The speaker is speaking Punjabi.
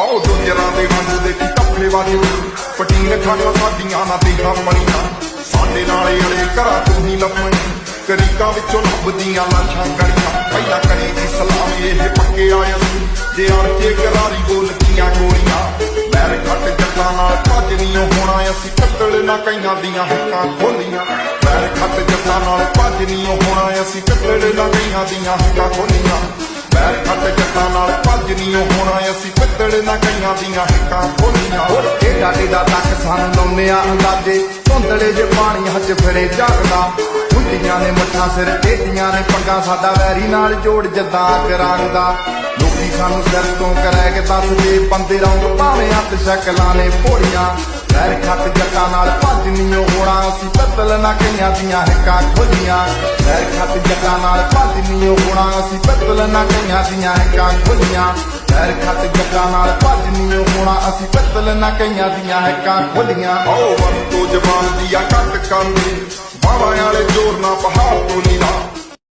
ਆਓ ਜੋਜਰਾਂ ਦੇ ਵੰਡ ਦੇ ਕੀ ਕੱਪੜੇ ਵਾਲੇ ਪਟੀਨ ਖਾਣਾ ਸਾਡੀਆਂ ਨਾ ਦੇਹਾਂ ਮਣੀਆਂ ਸਾਡੇ ਨਾਲੇ ਅੜੇ ਘਰਾਂ ਤੋਂ ਹੀ ਲੱਭਣ ਕਰੀਕਾਂ ਵਿੱਚੋਂ ਲੱਭਦੀਆਂ ਲਾਸ਼ਾਂ ਗਲੀਆਂ ਪਹਿਲਾਂ ਕਰੀ ਦੀ ਸਲਾਮ, ਇਹ ਪੱਕੇ ਆਇਆ ਸੀ। ਜੇ ਆਣ ਕੇ ਕਰਾਰੀ ਬੋਲਤੀਆਂ ਗੋਲੀਆਂ। ਮੈਰ ਘੱਟ ਜੱਟਾਂ ਨਾਲ ਭੱਜ ਨਹੀਂ ਹੋਣਾ, ਅਸੀਂ ਕੱਤਲ ਨਾ ਕਈਆਂ ਦੀਆਂ ਹੱਕਾਂ ਖੋਲੀਆਂ। ਮੈਰ ਘੱਟ ਜੱਟਾਂ ਨਾਲ ਭੱਜ ਨਹੀਂ ਹੋਣਾ, ਅਸੀਂ ਕੱਤਲ ਨਾ ਕਈਆਂ ਦੀਆਂ ਹੱਕਾਂ ਖੋਲੀਆਂ। ਮੈਰ ਘੱਟ ਜੱਟਾਂ ਨਾਲ ਭੱਜ ਨਹੀਂ ਹੋਣਾ ਅਸੀਂ ਨਾ ਕਈਆਂ ਦੀਆਂ ਹੱਕਾਂ ਖੋਲੀਆਂ। ਹੋਰ ਏਡਾ ਏਡਾ ਤੱਕ ਸਾਨੂੰ ਲਾਉਂਦੇ ਆ ਅੰਦਾਜ਼ੇ। ਧੁੰਦਲੇ ਜੇ ਪਾਣੀ ਹੱਥ ਫਿਰੇ ਝਾਕਦਾ ਹੁੰਦੀਆਂ ਨੇ ਮੱਠਾਂ ਸਿਰ ਟੇਡੀਆਂ ਨੇ ਪੱਗਾਂ ਸਾਡਾ ਵੈਰੀ ਨਾਲ ਜੋੜ ਜੱਦਾਂ ਕਰਾਂਦਾ। ਲੋਕੀ ਸਾਨੂੰ ਸਿਰ ਤੋਂ ਕਰੈ ਕੇ ਦੱਸਦੇ ਬੰਦੇ ਰੌਂਗ ਭਾਵੇਂ ਹੱਥ ਸ਼ਕਲਾਂ ਨੇ ਭੋੜੀਆਂ ਪੈਰ ਖੱਤ ਜੱਟਾਂ ਨਾਲ ਭੱਜ ਨਹੀਂ ਹੋਣਾ, ਅਸੀਂ ਬੱਦਲ ਨਾ ਕਈਆਂ ਦੀਆਂ ਹਿੱਕਾਂ ਖੋਲੀਆਂ। ਪੈਰ ਖੱਤ ਜੱਟਾਂ ਨਾਲ ਭੱਜ ਨਹੀਂ ਹੋਣਾ, ਅਸੀਂ ਬੱਦਲ ਨਾ ਕਈਆਂ ਦੀਆਂ ਹਿੱਕਾਂ ਖੋਲੀਆਂ। ਪੈਰ ਖੱਤ ਜੱਟਾਂ ਨਾਲ ਭੱਜ ਨਹੀਂ ਹੋਣਾ ਅਸੀਂ ਬੱਦਲ ਨਾ ਕਈਆਂ ਦੀਆਂ ਹਿੱਕਾਂ ਖੋਲੀਆਂ। ਓ ਵਰਤੋ ਜਵਾਨ ਦੀਆਂ ਕੱਟ ਕੰਦੇ ਬਾਵਾਂ ਵਾਲੇ ਜ਼ੋਰ ਨਾ ਪਹਾੜ